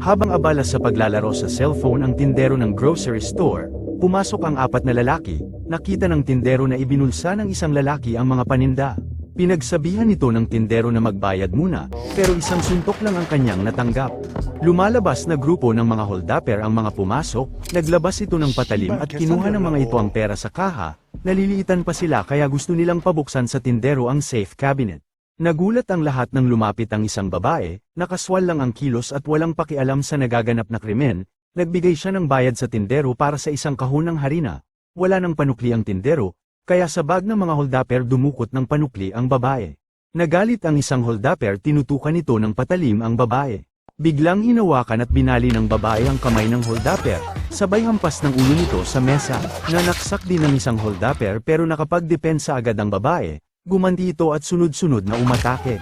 Habang abala sa paglalaro sa cellphone ang tindero ng grocery store, pumasok ang apat na lalaki, nakita ng tindero na ibinulsa ng isang lalaki ang mga paninda. Pinagsabihan nito ng tindero na magbayad muna, pero isang suntok lang ang kanyang natanggap. Lumalabas na grupo ng mga holdapper ang mga pumasok, naglabas ito ng patalim at kinuha ng mga ito ang pera sa kaha, naliliitan pa sila kaya gusto nilang pabuksan sa tindero ang safe cabinet. Nagulat ang lahat ng lumapit ang isang babae, nakaswal lang ang kilos at walang pakialam sa nagaganap na krimen, nagbigay siya ng bayad sa tindero para sa isang kahon ng harina. Wala ng panukli ang tindero, kaya sa bag ng mga holdapper dumukot ng panukli ang babae. Nagalit ang isang holdapper tinutukan nito ng patalim ang babae. Biglang hinawakan at binali ng babae ang kamay ng holdapper, sabay hampas ng ulo nito sa mesa. Nanaksak din ng isang holdapper pero nakapagdepensa agad ang babae, gumanti ito at sunod-sunod na umatake.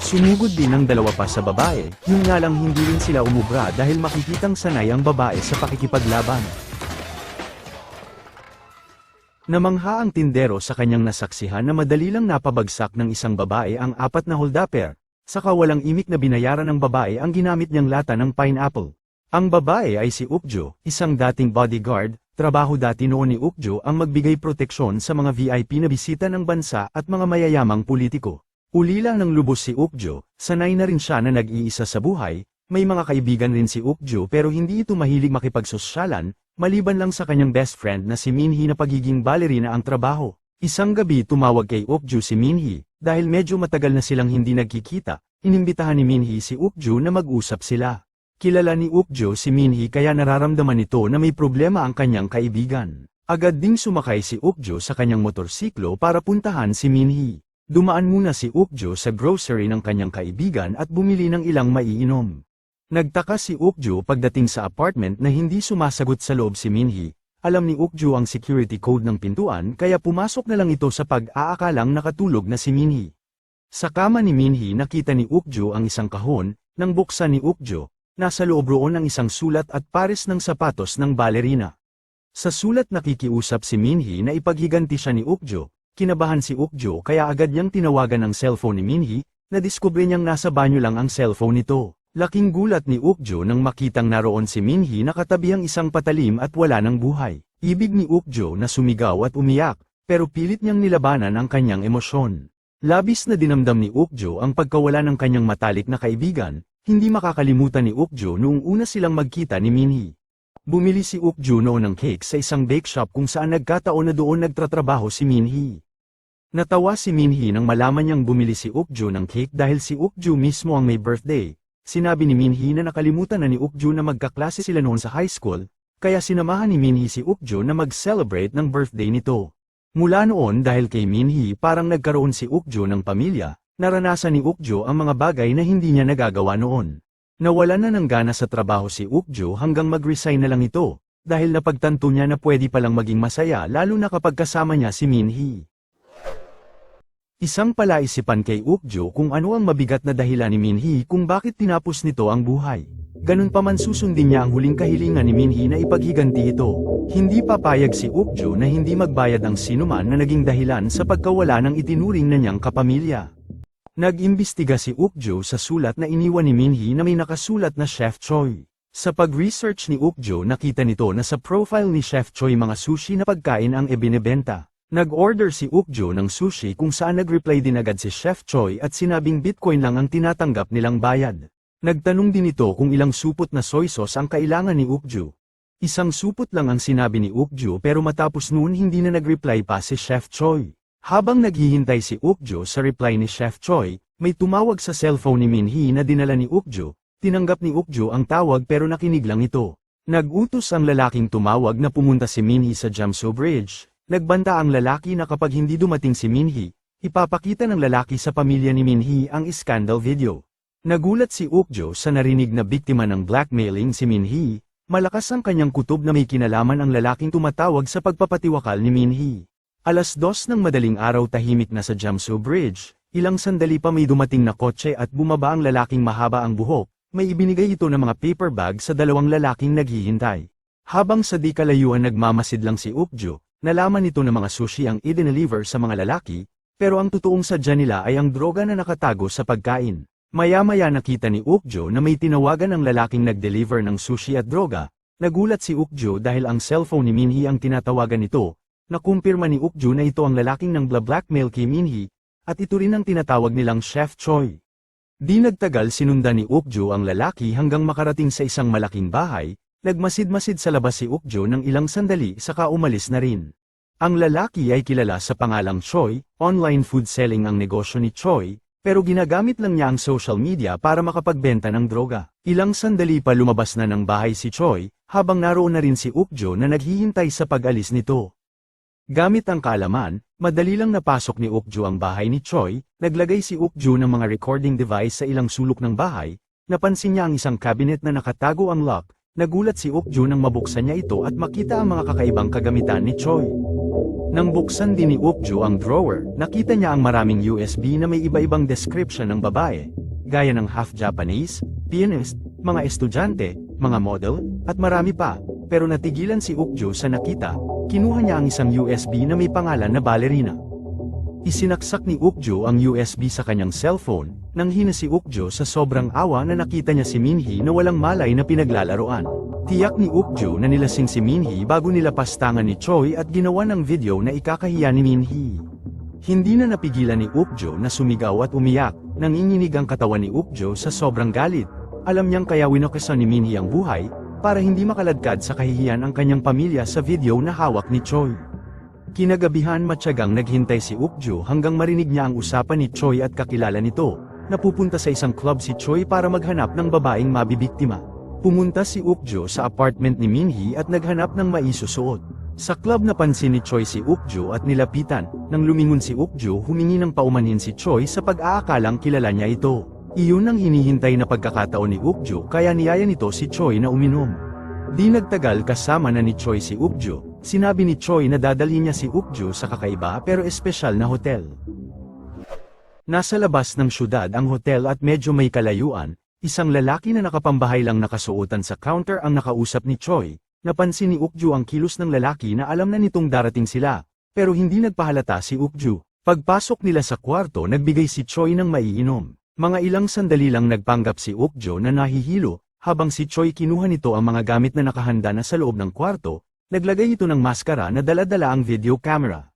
Sumugod din ang dalawa pa sa babae, yun nga lang hindi rin sila umubra dahil makikitang sanay ang babae sa pakikipaglaban. Namangha ang tindero sa kanyang nasaksihan na madali lang napabagsak ng isang babae ang apat na holdapper, saka walang imik na binayaran ng babae ang ginamit niyang lata ng pineapple. Ang babae ay si Ukjo, isang dating bodyguard, trabaho dati noon ni Ukjo ang magbigay proteksyon sa mga VIP na bisita ng bansa at mga mayayamang politiko. Ulila ng lubos si Ukjo, sanay na rin siya na nag-iisa sa buhay, may mga kaibigan rin si Ukjo pero hindi ito mahilig makipagsosyalan, maliban lang sa kanyang best friend na si Minhee na pagiging balerina ang trabaho. Isang gabi tumawag kay Ukjo si Minhee, dahil medyo matagal na silang hindi nagkikita, inimbitahan ni Minhee si Ukjo na mag-usap sila. Kilala ni Ukjo si Minhee kaya nararamdaman nito na may problema ang kanyang kaibigan. Agad ding sumakay si Ukjo sa kanyang motorsiklo para puntahan si Minhee. Dumaan muna si Ukjo sa grocery ng kanyang kaibigan at bumili ng ilang maiinom. Nagtaka si Ukjo pagdating sa apartment na hindi sumasagot sa loob si Minhee. Alam ni Ukjo ang security code ng pintuan kaya pumasok na lang ito sa pag-aakalang nakatulog na si Minhee. Sa kama ni Minhee nakita ni Ukjo ang isang kahon, nang buksan ni Ukjo, nasa loob roon ang isang sulat at pares ng sapatos ng balerina. Sa sulat nakikiusap si Minhee na ipaghiganti siya ni Ukjo, kinabahan si Ukjo kaya agad niyang tinawagan ang cellphone ni Minhee, na diskubre niyang nasa banyo lang ang cellphone nito. Laking gulat ni Ukjo nang makitang naroon si Minhee nakatabi ang isang patalim at wala ng buhay. Ibig ni Ukjo na sumigaw at umiyak, pero pilit niyang nilabanan ang kanyang emosyon. Labis na dinamdam ni Ukjo ang pagkawala ng kanyang matalik na kaibigan, hindi makakalimutan ni Ukjo noong una silang magkita ni Minhee. Bumili si Ukjo noon ng cake sa isang bake shop kung saan nagkataon na doon nagtatrabaho si Minhee. Natawa si Minhee nang malaman niyang bumili si Ukjo ng cake dahil si Ukjo mismo ang may birthday. Sinabi ni Minhee na nakalimutan na ni Ukjo na magkaklase sila noon sa high school, kaya sinamahan ni Minhee si Ukjo na mag-celebrate ng birthday nito. Mula noon dahil kay Minhee parang nagkaroon si Ukjo ng pamilya, naranasan ni Ukjo ang mga bagay na hindi niya nagagawa noon. Nawalan na ng gana sa trabaho si Ukjo hanggang mag-resign na lang ito, dahil napagtanto niya na pwede palang maging masaya lalo na kapag kasama niya si Minhee. Isang palaisipan kay Ukjo kung ano ang mabigat na dahilan ni Minhee kung bakit tinapos nito ang buhay. Ganun pa man susundin niya ang huling kahilingan ni Minhee na ipaghiganti ito. Hindi papayag si Ukjo na hindi magbayad ang sinuman na naging dahilan sa pagkawala ng itinuring na niyang kapamilya. Nag-imbestiga si Ukjo sa sulat na iniwan ni Minhee na may nakasulat na Chef Choi. Sa pag-research ni Ukjo nakita nito na sa profile ni Chef Choi mga sushi na pagkain ang ebinebenta. Nag-order si Ukjo ng sushi kung saan nag-reply din agad si Chef Choi at sinabing Bitcoin lang ang tinatanggap nilang bayad. Nagtanong din ito kung ilang supot na soy sauce ang kailangan ni Ukjo. Isang supot lang ang sinabi ni Ukjo pero matapos noon hindi na nag-reply pa si Chef Choi. Habang naghihintay si Ukjo sa reply ni Chef Choi, may tumawag sa cellphone ni Minhee na dinala ni Ukjo, tinanggap ni Ukjo ang tawag pero nakinig lang ito. Nag-utos ang lalaking tumawag na pumunta si Minhee sa Jamso Bridge, nagbanta ang lalaki na kapag hindi dumating si Minhee, ipapakita ng lalaki sa pamilya ni Minhee ang scandal video. Nagulat si Ukjo sa narinig na biktima ng blackmailing si Minhee, malakas ang kanyang kutob na may kinalaman ang lalaking tumatawag sa pagpapatiwakal ni Minhee. Alas dos ng madaling araw tahimik na sa Jamso Bridge, ilang sandali pa may dumating na kotse at bumaba ang lalaking mahaba ang buhok, may ibinigay ito ng mga paper bag sa dalawang lalaking naghihintay. Habang sa di kalayuan nagmamasid lang si Ukjo, nalaman nito na mga sushi ang i-deliver sa mga lalaki, Pero ang totoong sadya nila ay ang droga na nakatago sa pagkain. Maya-maya nakita ni Ukjo na may tinawagan ng lalaking nag-deliver ng sushi at droga. Nagulat si Ukjo dahil ang cellphone ni Minhee ang tinatawagan nito. Nakumpirma ni Ukjo na ito ang lalaking ng bla-blackmail kay Minhee, at ito rin ang tinatawag nilang Chef Choi. Di nagtagal sinundan ni Ukjo ang lalaki hanggang makarating sa isang malaking bahay, nagmasid-masid sa labas si Ukjo ng ilang sandali saka umalis na rin. Ang lalaki ay kilala sa pangalang Choi, online food selling ang negosyo ni Choi, pero ginagamit lang niya ang social media para makapagbenta ng droga. Ilang sandali pa lumabas na ng bahay si Choi, habang naroon na rin si Ukjo na naghihintay sa pag-alis nito. Gamit ang kaalaman, madali lang napasok ni Ukjo ang bahay ni Choi, naglagay si Ukjo ng mga recording device sa ilang sulok ng bahay, napansin niya ang isang cabinet na nakatago ang lock, nagulat si Ukjo nang mabuksan niya ito at makita ang mga kakaibang kagamitan ni Choi. Nang buksan din ni Ukjo ang drawer, nakita niya ang maraming USB na may iba-ibang description ng babae, gaya ng half-Japanese, pianist, mga estudyante, mga model, at marami pa, pero natigilan si Ukjo sa nakita, kinuha niya ang isang USB na may pangalan na ballerina. Isinaksak ni Ukjo ang USB sa kanyang cellphone, nang hina si Ukjo sa sobrang awa na nakita niya si Minhee na walang malay na pinaglalaroan. Tiyak ni Ukjo na nilasing si Minhee bago nila pastangan ni Choi at ginawa ng video na ikakahiya ni Minhee. Hindi na napigilan ni Ukjo na sumigaw at umiyak, nanginginig ang katawan ni Ukjo sa sobrang galit. Alam niyang kaya winokasan ni Minhee ang buhay, para hindi makaladkad sa kahihiyan ang kanyang pamilya sa video na hawak ni Choi. Kinagabihan matyagang naghintay si Ukjo hanggang marinig niya ang usapan ni Choi at kakilala nito, napupunta sa isang club si Choi para maghanap ng babaeng mabibiktima. Pumunta si Ukjo sa apartment ni Minhee at naghanap ng maisusuot. Sa club napansin ni Choi si Ukjo at nilapitan, nang lumingon si Ukjo humingi ng paumanhin si Choi sa pag-aakalang kilala niya ito. Iyon ang hinihintay na pagkakataon ni Ukjo kaya niyaya nito si Choi na uminom. Di nagtagal kasama na ni Choi si Ukjo, sinabi ni Choi na dadalhin niya si Ukjo sa kakaiba pero espesyal na hotel. Nasa labas ng syudad ang hotel at medyo may kalayuan, isang lalaki na nakapambahay lang nakasuotan sa counter ang nakausap ni Choi, napansin ni Ukju ang kilos ng lalaki na alam na nitong darating sila, pero hindi nagpahalata si Ukju. Pagpasok nila sa kwarto nagbigay si Choi ng maiinom. Mga ilang sandali lang nagpanggap si Ukjo na nahihilo, habang si Choi kinuha nito ang mga gamit na nakahanda na sa loob ng kwarto, naglagay ito ng maskara na daladala ang video camera.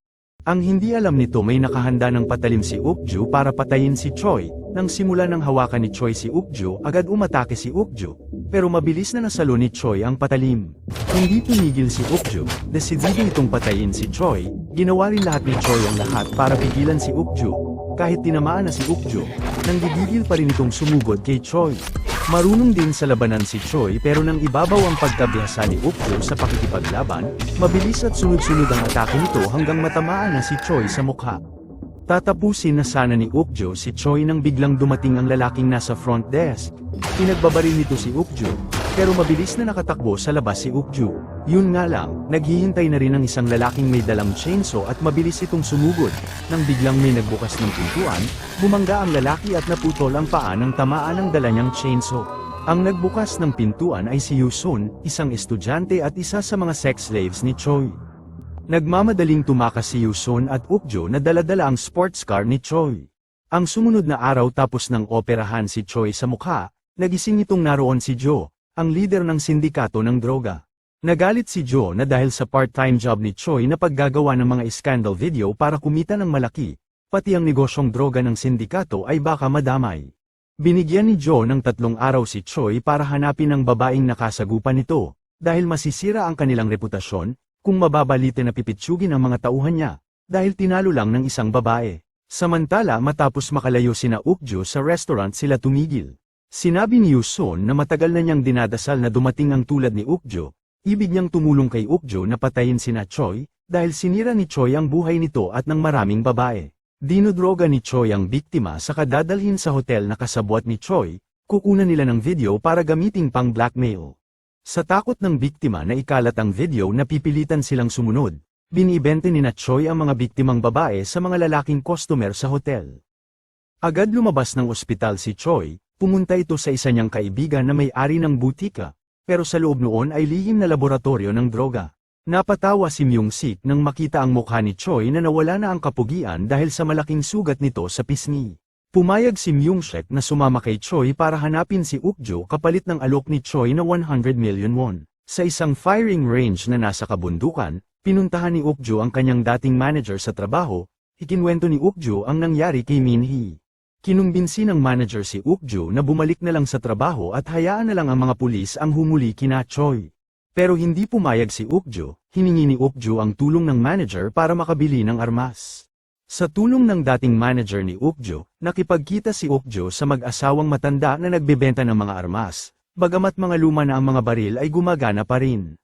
Ang hindi alam nito may nakahanda ng patalim si Ukju para patayin si Choi, nang simula ng hawakan ni Choi si Ukju agad umatake si Ukju, pero mabilis na nasalo ni Choi ang patalim. Hindi tumigil si Ukju, desidido itong patayin si Choi, ginawa rin lahat ni Choi ang lahat para pigilan si Ukju, kahit tinamaan na si Ukju, nang gigigil pa rin itong sumugod kay Choi. Marunong din sa labanan si Choi pero nang ibabaw ang pagkabihasa ni Ukjo sa pakikipaglaban, mabilis at sunod-sunod ang atake nito hanggang matamaan na si Choi sa mukha. Tatapusin na sana ni Ukjo si Choi nang biglang dumating ang lalaking nasa front desk. Pinagbabaril nito si Ukjo, pero mabilis na nakatakbo sa labas si Ukjo. Yun nga lang, naghihintay na rin ang isang lalaking may dalang chainsaw at mabilis itong sumugod. Nang biglang may nagbukas ng pintuan, bumangga ang lalaki at naputol ang paa ng tamaan ng dala niyang chainsaw. Ang nagbukas ng pintuan ay si Yusun, isang estudyante at isa sa mga sex slaves ni Choi. Nagmamadaling tumakas si Yusun at Ukjo na daladala ang sports car ni Choi. Ang sumunod na araw tapos ng operahan si Choi sa mukha, nagising itong naroon si Jo, ang leader ng sindikato ng droga. Nagalit si Jo na dahil sa part-time job ni Choi na paggagawa ng mga scandal video para kumita ng malaki, pati ang negosyong droga ng sindikato ay baka madamay. Binigyan ni Jo ng tatlong araw si Choi para hanapin ang babaeng nakasagupan nito, dahil masisira ang kanilang reputasyon, kung mababalite na pipitsugin ang mga tauhan niya, dahil tinalo lang ng isang babae. Samantala matapos makalayo sina Ukjo sa restaurant sila tumigil. Sinabi ni Yuson na matagal na niyang dinadasal na dumating ang tulad ni Ukjo, ibig niyang tumulong kay Ukjo na patayin sina Choi, dahil sinira ni Choi ang buhay nito at ng maraming babae. Dinodroga ni Choi ang biktima sa kadadalhin sa hotel na kasabwat ni Choi, kukunan nila ng video para gamiting pang blackmail. Sa takot ng biktima na ikalat ang video na pipilitan silang sumunod, binibente ni na Choi ang mga biktimang babae sa mga lalaking customer sa hotel. Agad lumabas ng ospital si Choi, pumunta ito sa isa niyang kaibigan na may-ari ng butika, pero sa loob noon ay lihim na laboratorio ng droga. Napatawa si Myung Sik nang makita ang mukha ni Choi na nawala na ang kapugian dahil sa malaking sugat nito sa pisngi. Pumayag si Myung Shek na sumama kay Choi para hanapin si Ukjo kapalit ng alok ni Choi na 100 million won. Sa isang firing range na nasa kabundukan, pinuntahan ni Ukjo ang kanyang dating manager sa trabaho, ikinwento ni Ukjo ang nangyari kay Min Hee. Kinumbinsi ng manager si Ukjo na bumalik na lang sa trabaho at hayaan na lang ang mga pulis ang humuli kina Choi. Pero hindi pumayag si Ukjo, hiningi ni Ukjo ang tulong ng manager para makabili ng armas. Sa tulong ng dating manager ni Ukjo, nakipagkita si Ukjo sa mag-asawang matanda na nagbebenta ng mga armas, bagamat mga luma na ang mga baril ay gumagana pa rin.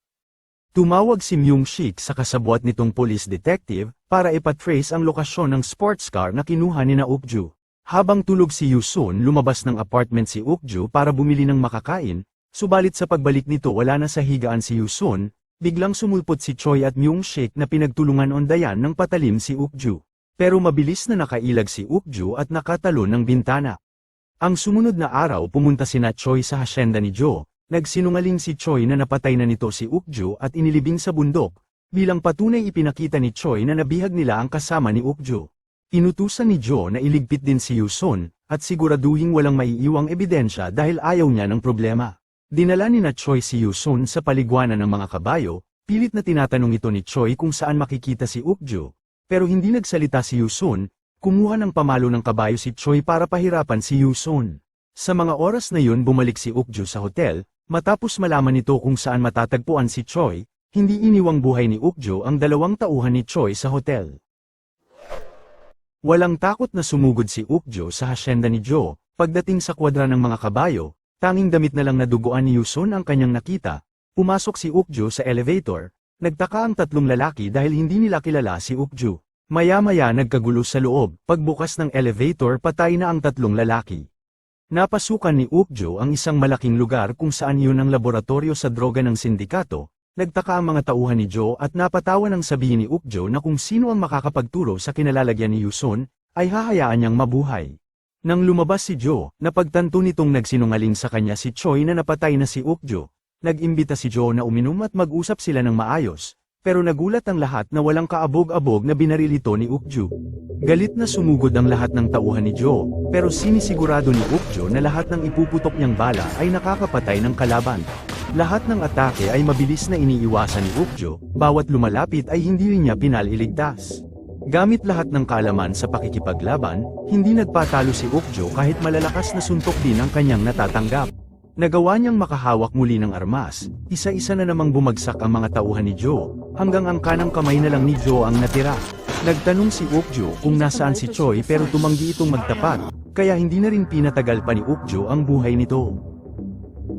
Tumawag si Myung Shik sa kasabwat nitong police detective para ipatrace ang lokasyon ng sports car na kinuha ni na Ukjo. Habang tulog si Yusun lumabas ng apartment si Ukjo para bumili ng makakain, subalit sa pagbalik nito wala na sa higaan si Yusun, biglang sumulpot si Choi at Myung Shik na pinagtulungan on dayan ng patalim si Ukjo. Pero mabilis na nakailag si Ukjo at nakatalon ng bintana. Ang sumunod na araw pumunta sina Choi sa hasyenda ni Joe, nagsinungaling si Choi na napatay na nito si Ukjo at inilibing sa bundok, bilang patunay ipinakita ni Choi na nabihag nila ang kasama ni Ukjo. Inutusan ni Joe na iligpit din si Yuson, at siguraduhing walang maiiwang ebidensya dahil ayaw niya ng problema. Dinala ni na Choi si Yuson sa paligwanan ng mga kabayo, pilit na tinatanong ito ni Choi kung saan makikita si Ukjo, pero hindi nagsalita si Yuson, kumuha ng pamalo ng kabayo si Choi para pahirapan si Yuson. Sa mga oras na yun bumalik si Ukjo sa hotel, matapos malaman nito kung saan matatagpuan si Choi, hindi iniwang buhay ni Ukjo ang dalawang tauhan ni Choi sa hotel. Walang takot na sumugod si Ukjo sa hasyenda ni Joe, pagdating sa kwadra ng mga kabayo, tanging damit na lang naduguan ni Yusun ang kanyang nakita, pumasok si Ukjo sa elevator, nagtaka ang tatlong lalaki dahil hindi nila kilala si Ukjo. Maya-maya nagkagulo sa loob, pagbukas ng elevator patay na ang tatlong lalaki. Napasukan ni Ukjo ang isang malaking lugar kung saan yun ang laboratorio sa droga ng sindikato, Nagtaka ang mga tauhan ni Joe at napatawa ng sabihin ni Ukjo na kung sino ang makakapagturo sa kinalalagyan ni Yuson, ay hahayaan niyang mabuhay. Nang lumabas si Joe, napagtanto nitong nagsinungaling sa kanya si Choi na napatay na si Ukjo. Nag-imbita si Joe na uminom at mag-usap sila ng maayos, pero nagulat ang lahat na walang kaabog-abog na binaril ito ni Ukjo. Galit na sumugod ang lahat ng tauhan ni Joe, pero sinisigurado ni Ukjo na lahat ng ipuputok niyang bala ay nakakapatay ng kalaban. Lahat ng atake ay mabilis na iniiwasan ni Ukjo, bawat lumalapit ay hindi rin niya pinaliligtas. Gamit lahat ng kaalaman sa pakikipaglaban, hindi nagpatalo si Ukjo kahit malalakas na suntok din ang kanyang natatanggap. Nagawa niyang makahawak muli ng armas, isa-isa na namang bumagsak ang mga tauhan ni Joe, hanggang ang kanang kamay na lang ni Joe ang natira. Nagtanong si Ukjo kung nasaan si Choi pero tumanggi itong magtapat, kaya hindi na rin pinatagal pa ni Ukjo ang buhay nito.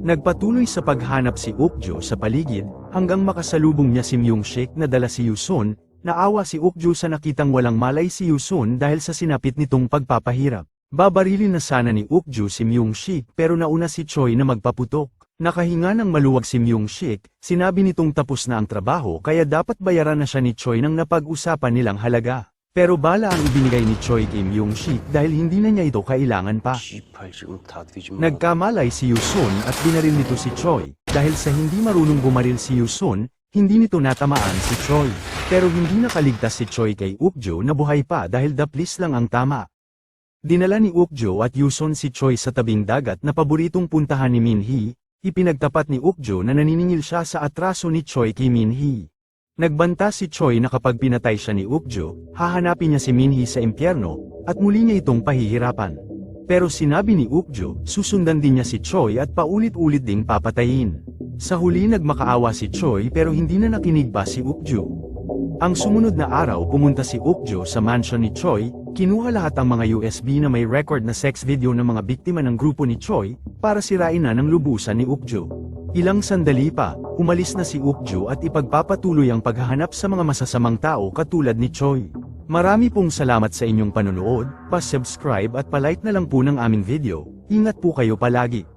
Nagpatuloy sa paghanap si Ukjo sa paligid, hanggang makasalubong niya si Myung Shik na dala si Yusun, naawa si Ukjo sa nakitang walang malay si Yusun dahil sa sinapit nitong pagpapahirap. Babarilin na sana ni Ukjo si Myung Shik pero nauna si Choi na magpaputok. Nakahinga ng maluwag si Myung Shik, sinabi nitong tapos na ang trabaho kaya dapat bayaran na siya ni Choi ng napag-usapan nilang halaga. Pero bala ang ibinigay ni Choi Kim yung sheep dahil hindi na niya ito kailangan pa. Nagkamalay si Yusun at binaril nito si Choi. Dahil sa hindi marunong bumaril si Yusun, hindi nito natamaan si Choi. Pero hindi nakaligtas si Choi kay Ukjo na buhay pa dahil daplis lang ang tama. Dinala ni Ukjo at Yusun si Choi sa tabing dagat na paboritong puntahan ni Minhee, ipinagtapat ni Ukjo na naniningil siya sa atraso ni Choi kay Minhee. Nagbanta si Choi na kapag pinatay siya ni Ukjo, hahanapin niya si Min Hee sa impyerno, at muli niya itong pahihirapan. Pero sinabi ni Ukjo, susundan din niya si Choi at paulit-ulit ding papatayin. Sa huli nagmakaawa si Choi pero hindi na nakinig pa si Ukjo. Ang sumunod na araw pumunta si Ukjo sa mansion ni Choi, kinuha lahat ang mga USB na may record na sex video ng mga biktima ng grupo ni Choi, para sirain na ng lubusan ni Ukjo. Ilang sandali pa, umalis na si Ukjo at ipagpapatuloy ang paghahanap sa mga masasamang tao katulad ni Choi. Marami pong salamat sa inyong panonood, pa-subscribe at palike na lang po ng aming video. Ingat po kayo palagi.